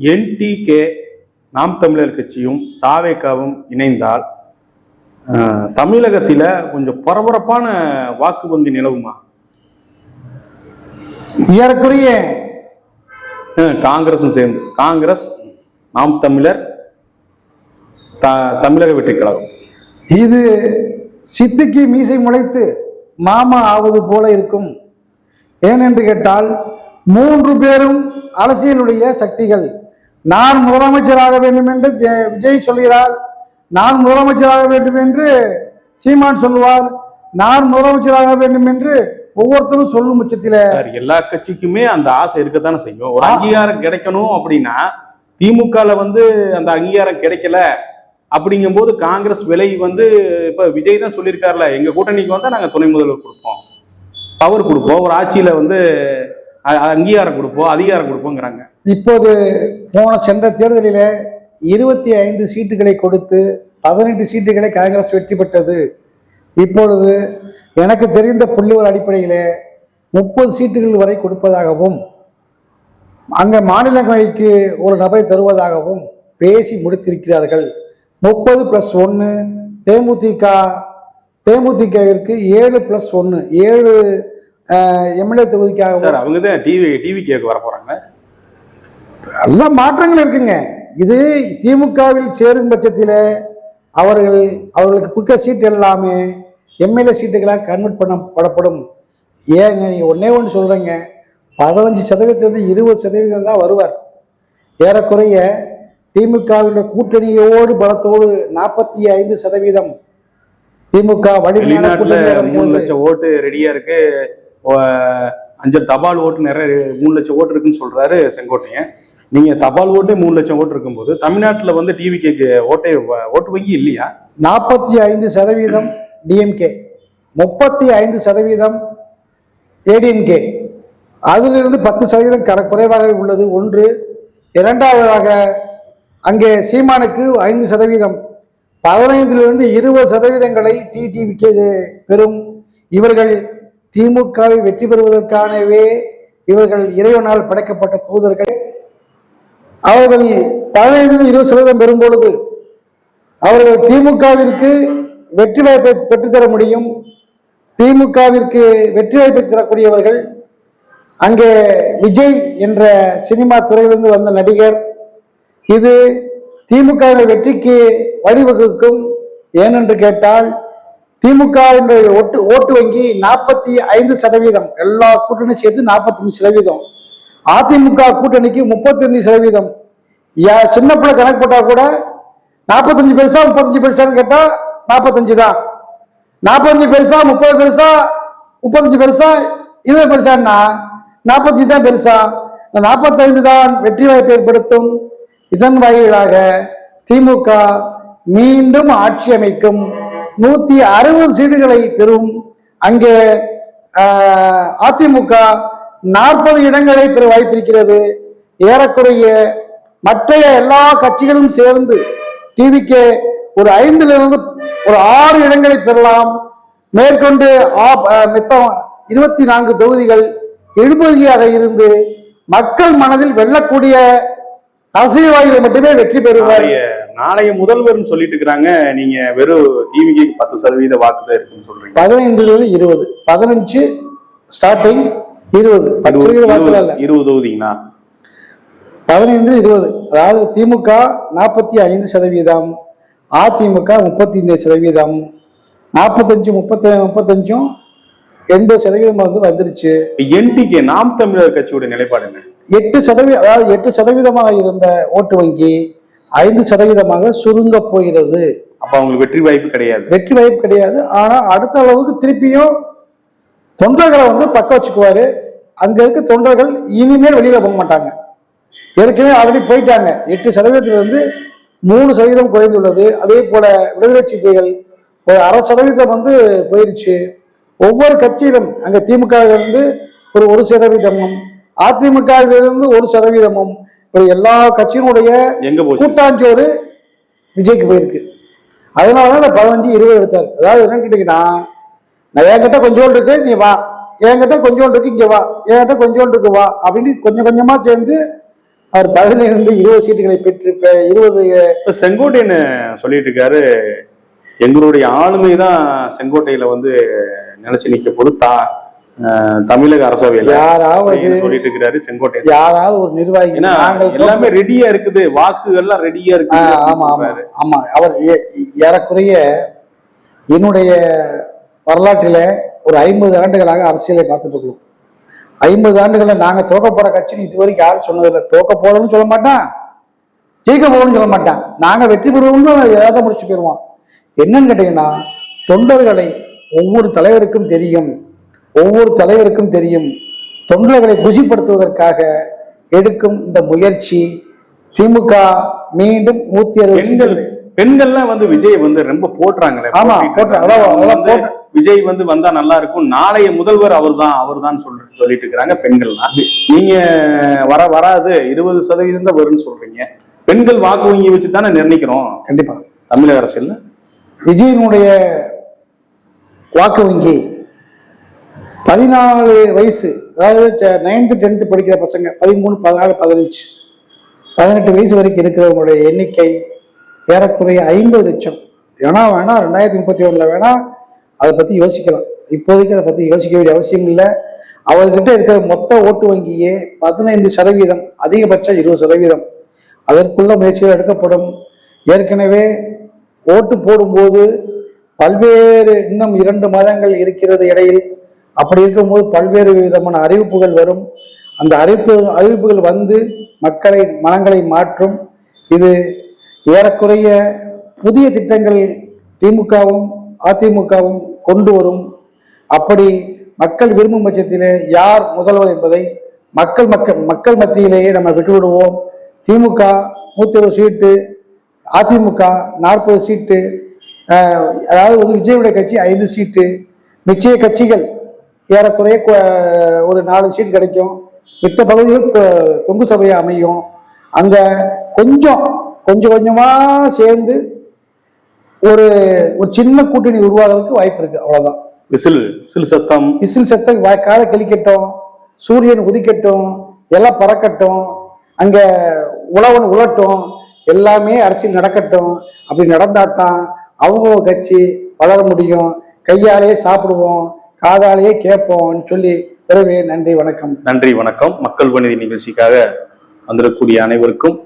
NTK நாம் தமிழர் கட்சியும் தாவேக்காவும் இணைந்தால் தமிழகத்தில கொஞ்சம் பரபரப்பான வாக்கு வங்கி நிலவுமா? ஏறக்குறைய அஹ், காங்கிரஸும் சேர்ந்து. காங்கிரஸ் நாம் தமிழர் த தமிழக வெற்றி கழகம். இது சித்திக்கு மீசை முளைத்து மாமா ஆவது போல இருக்கும். ஏனென்று கேட்டால் மூன்று பேரும் அரசியலுடைய சக்திகள். நான் முதலமைச்சராக வேண்டும் என்று விஜய் சொல்கிறார். நான் முதலமைச்சராக வேண்டும் என்று சீமான் சொல்லுவார். நான் முதலமைச்சராக வேண்டும் என்று ஒவ்வொருத்தரும் சொல்லும் பட்சத்தில் எல்லா கட்சிக்குமே அந்த ஆசை இருக்கத்தானே செய்யும். ஒரு அங்கீகாரம் கிடைக்கணும் அப்படின்னா திமுகல வந்து அந்த அங்கீகாரம் கிடைக்கல அப்படிங்கும்போது காங்கிரஸ் விலை வந்து இப்ப விஜய் தான் சொல்லியிருக்காருல எங்க கூட்டணிக்கு வந்தா நாங்க துணை முதல்வர் கொடுப்போம். பவர் கொடுப்போம். ஒரு ஆட்சியில வந்து அங்கீகாரம் கொடுப்போம் அதிகாரம் கொடுப்போங்கிறாங்க இப்போது போன சென்ற தேர்தலில் இருபத்தி ஐந்து சீட்டுகளை கொடுத்து பதினெட்டு சீட்டுகளை காங்கிரஸ் வெற்றி பெற்றது. இப்பொழுது எனக்கு தெரிந்த புள்ளிவர் அடிப்படையில் முப்பது சீட்டுகள் வரை கொடுப்பதாகவும் அங்கே மாநிலங்களுக்கு ஒரு நபரை தருவதாகவும் பேசி முடித்திருக்கிறார்கள். முப்பது ப்ளஸ் ஒன்று தேமுதிக தேமுதிகவிற்கு ஏழு ப்ளஸ் ஒன்று ஏழு எம்எல்ஏ தொகுதிக்காகவும் சார் அவங்க தான் டிவி டிவி கேக்கு வர போறாங்க எல்லாம் மாற்றங்கள் இருக்குங்க. இது திமுகவில் சேரும் பட்சத்தில் அவர்கள் அவர்களுக்கு கொடுக்க சீட் எல்லாமே எம்எல்ஏ சீட்டுகளாக கன்வெர்ட் பண்ணப்படப்படும் ஏங்க நீங்கள் ஒன்றே ஒன்று சொல்கிறீங்க பதினஞ்சு சதவீதத்திலிருந்து இருபது சதவீதம் தான் வருவார். ஏறக்குறைய திமுகவினுடைய கூட்டணியோடு பலத்தோடு நாற்பத்தி ஐந்து சதவீதம் திமுக வலிமையான கூட்டணியாக ஓட்டு ரெடியா இருக்கு. அஞ்சல் தபால் ஓட்டு நிறைய மூணு லட்சம் ஓட்டு இருக்குன்னு சொல்றாரு செங்கோட்டையன். நீங்க தபால் ஓட்டே மூணு லட்சம் ஓட்டு இருக்கும்போது தமிழ்நாட்டில் வந்து டிவி கேக்கு ஓட்டை ஓட்டு வங்கி இல்லையா? நாற்பத்தி ஐந்து சதவீதம் டிஎம்கே. முப்பத்தி ஐந்து சதவீதம் ஏடிஎம்கே. அதிலிருந்து பத்து சதவீதம் கர குறைவாகவே உள்ளது. ஒன்று இரண்டாவதாக அங்கே சீமானுக்கு ஐந்து சதவீதம் பதினைந்திலிருந்து இருபது சதவீதங்களை டிடிவிகே பெறும் இவர்கள் திமுகவை வெற்றி பெறுவதற்கானவே இவர்கள் இறைவனால் படைக்கப்பட்ட தூதர்கள். அவர்கள் பதினைந்து இருபது சதவீதம் பெறும் பொழுது அவர்கள் திமுகவிற்கு வெற்றி வாய்ப்பை பெற்றுத்தர முடியும். திமுகவிற்கு வெற்றி வாய்ப்பை தரக்கூடியவர்கள் அங்கே விஜய் என்ற சினிமா துறையிலிருந்து வந்த நடிகர். இது திமுகவின் வெற்றிக்கு வழிவகுக்கும் ஏனென்று கேட்டால் திமுக என்ற ஓட்டு ஓட்டு வங்கி நாற்பத்தி ஐந்து சதவீதம். எல்லா கூட்டணி சேர்த்து நாற்பத்தஞ்சு சதவீதம். அதிமுக கூட்டணிக்கு முப்பத்தஞ்சு சதவீதம். யா- சின்ன பிள்ளை கணக்கு போட்டா கூட நாற்பத்தஞ்சு பெருசா முப்பத்தஞ்சு பெருசான்னு கேட்டா நாற்பத்தஞ்சு தான். நாற்பத்தஞ்சு பெருசா முப்பது பெருசா முப்பத்தஞ்சு பெருசா இருபது பெருசான்னா நாற்பத்தஞ்சு தான் பெருசா. இந்த நாற்பத்தைந்து தான் வெற்றி வாய்ப்பை ஏற்படுத்தும். இதன் வாயிலாக திமுக மீண்டும் ஆட்சி அமைக்கும். நூத்தி அறுபது சீட்டுகளை பெறும். அங்கே அதிமுக நாற்பது இடங்களை பெற வாய்ப்பிருக்கிறது. ஏறக்குறைய மற்ற எல்லா கட்சிகளும் சேர்ந்து டிவிக்கு ஒரு ஐந்திலிருந்து ஒரு ஆறு இடங்களை பெறலாம். மேற்கொண்டு மித்தம் இருபத்தி நான்கு தொகுதிகள் எழுபதியாக இருந்து மக்கள் மனதில் வெல்லக்கூடிய அரசியல்வாதிகள் மட்டுமே வெற்றி பெறுவார். நாளைய முதல்வர்னு சொல்லிட்டு இருக்கிறாங்க. நீங்க வெறும் டிவிக்கு பத்து சதவீத வாக்கு தான் இருக்குன்னு சொல்றீங்க. பதினைந்துல இருந்து இருபது. பதினஞ்சு ஸ்டார்டிங் இருபது. பத்து சதவீத வாக்குல இல்ல. இருபது தொகுதிங்களா? பதினைந்து இருபது. அதாவது திமுக நாற்பத்தி ஐந்து சதவீதம் அதிமுக முப்பத்தி ஐந்து சதவீதம் நாற்பத்தஞ்சு முப்பத்தி முப்பத்தஞ்சும் எண்பது சதவீதம் வந்து வந்துருச்சு. என்டிகே நாம் தமிழர் கட்சியோட நிலைப்பாடு என்ன? எட்டு சதவீதம் அதாவது எட்டு சதவீதமாக இருந்த ஓட்டு வங்கி ஐந்து சதவீதமாக சுருங்க போகிறது. அப்ப அவங்களுக்கு வெற்றி வாய்ப்பு கிடையாது. வெற்றி வாய்ப்பு கிடையாது. ஆனா அடுத்த அளவுக்கு திருப்பியும் தொண்டர்களை வந்து பக்க வச்சுக்குவாரு. அங்க இருக்க தொண்டர்கள் இனிமேல் வெளியில போக மாட்டாங்க. ஏற்கனவே ஆல்ரெடி போயிட்டாங்க. எட்டு சதவீதத்திலிருந்து மூணு சதவீதம் குறைந்துள்ளது. அதே போல விடுதலை சிறுத்தைகள் ஒரு அரை சதவீதம் வந்து போயிருச்சு. ஒவ்வொரு கட்சியிலும் அங்க திமுக இருந்து ஒரு ஒரு சதவீதமும் அதிமுகவிலிருந்து ஒரு சதவீதமும் இப்படி எல்லா கட்சியினுடைய எங்க கூட்டாஞ்சோறு விஜய்க்கு போயிருக்கு. அதனாலதான் இந்த பதினஞ்சு இருபது எடுத்தார். அதாவது என்னன்னு கேட்டீங்கன்னா நான் என்கிட்ட கொஞ்சோண்டு இருக்கு நீ வா. என்கிட்ட கொஞ்சோண்டு இருக்கு இங்க வா. என்கிட்ட கொஞ்சோண்டு இருக்கு வா. அப்படின்னு கொஞ்சம் கொஞ்சமா சேர்ந்து அவர் பதிலிருந்து இருபது சீட்டுகளை பெற்று இப்ப இருபது இப்ப செங்கோட்டையன் சொல்லிட்டு இருக்காரு. எங்களுடைய ஆளுமை தான் செங்கோட்டையில வந்து நிலைச்சு நிக்க போது தா அஹ் தமிழக அரசவையில யாராவது சொல்லிட்டு இருக்கிறாரு செங்கோட்டையன். யாராவது ஒரு நிர்வாகி. நாங்கள் எல்லாமே ரெடியா இருக்குது. வாக்குகள்லாம் ரெடியா ஆ, இருக்குது ஆமா ஆமா ஆமா. அவர் ஏறக்குறைய என்னுடைய வரலாற்றில ஒரு ஐம்பது ஆண்டுகளாக அரசியலை பார்த்துட்டு இருக்கிறோம். ஐம்பது ஆண்டுகள்ல நாங்க தோக்க போற கட்சின்னு இது வரைக்கும் யாரும் சொன்னதில்லை. தோக்க போறோம்னு சொல்ல மாட்டான். ஜெயிக்க போறோம்னு சொல்ல மாட்டான். நாங்க வெற்றி பெறுவோம்னு ஏதாவது முடிச்சு போயிடுவோம் என்னன்னு கேட்டீங்கன்னா தொண்டர்களை ஒவ்வொரு தலைவருக்கும் தெரியும். ஒவ்வொரு தலைவருக்கும் தெரியும். தொண்டர்களை குஷிப்படுத்துவதற்காக எடுக்கும் இந்த முயற்சி திமுக மீண்டும் நூத்தி அறுபது பெண்கள்லாம் வந்து விஜய் வந்து ரொம்ப போட்டுறாங்களே. ஆமா, போட்டுறாங்க. விஜய் வந்து வந்தா நல்லா இருக்கும். நாளைய முதல்வர் அவர்தான் அவர்தான் சொல்லி சொல்லிட்டு இருக்கிறாங்க பெண்கள்லாம். நீங்க வர வராது இருபது சதவீதம் தான் வரும்னு சொல்றீங்க. பெண்கள் வாக்கு வங்கி வச்சு தானே நிர்ணயிக்கிறோம். கண்டிப்பா. தமிழக அரசியல்ல? விஜயனுடைய வாக்கு வங்கி பதினாலு வயசு அதாவது நைன்த்து டென்த்து படிக்கிற பசங்க பதிமூணு பதினாலு பதினஞ்சு. பதினெட்டு வயசு வரைக்கும் இருக்கிறவங்களுடைய எண்ணிக்கை ஏறக்குறைய ஐம்பது லட்சம். வேணா வேணா ரெண்டாயிரத்தி முப்பத்தி ஒன்றில் வேணா அதை பற்றி யோசிக்கலாம். இப்போதைக்கு அதை பற்றி யோசிக்க வேண்டிய அவசியம் இல்லை. அவர்கிட்ட இருக்கிற மொத்த ஓட்டு வங்கியே பதினைந்து சதவீதம் அதிகபட்சம் இருபது சதவீதம். அதற்குள்ள முயற்சிகள் எடுக்கப்படும். ஏற்கனவே ஓட்டு போடும்போது பல்வேறு இன்னும் இரண்டு மாதங்கள் இருக்கிறது இடையில். அப்படி இருக்கும்போது பல்வேறு விதமான அறிவிப்புகள் வரும். அந்த அறிவிப்பு அறிவிப்புகள் வந்து மக்களை மனங்களை மாற்றும். இது ஏறக்குறைய புதிய திட்டங்கள் திமுகவும் அதிமுகவும் கொண்டு வரும். அப்படி மக்கள் விரும்பும் பட்சத்திலே யார் முதல்வர் என்பதை மக்கள் மக்கள் மக்கள் மத்தியிலேயே நம்ம விட்டுவிடுவோம். திமுக நூற்றி சீட்டு அதிமுக நாற்பது சீட்டு அதாவது வந்து விஜயுடைய கட்சி ஐந்து சீட்டு. நிச்சய கட்சிகள் ஏறக்குறைய ஒரு நாலு சீட் கிடைக்கும். மித்த பகுதிகள் தொங்கு சபையா அமையும். அங்க கொஞ்சம் கொஞ்சம் கொஞ்சமா சேர்ந்து ஒரு ஒரு சின்ன கூட்டணி உருவாகிறதுக்கு வாய்ப்பு இருக்கு. அவ்வளவுதான். விசில் விசில் சத்தம். விசில் சத்த வா- காதை கிளிக்கட்டும் சூரியன் உதிக்கட்டும் எல்லாம் பறக்கட்டும் அங்க உழவன் உழட்டும் எல்லாமே அரசியல் நடக்கட்டும். அப்படி நடந்தா தான் அவங்க கட்சி வளர முடியும். கையாலேயே சாப்பிடுவோம். காதாலேயே கேட்போம்னு சொல்லி பிறகு நன்றி வணக்கம். நன்றி வணக்கம். மக்கள் பணி நிகழ்ச்சிக்காக வந்திருக்கக்கூடிய அனைவருக்கும்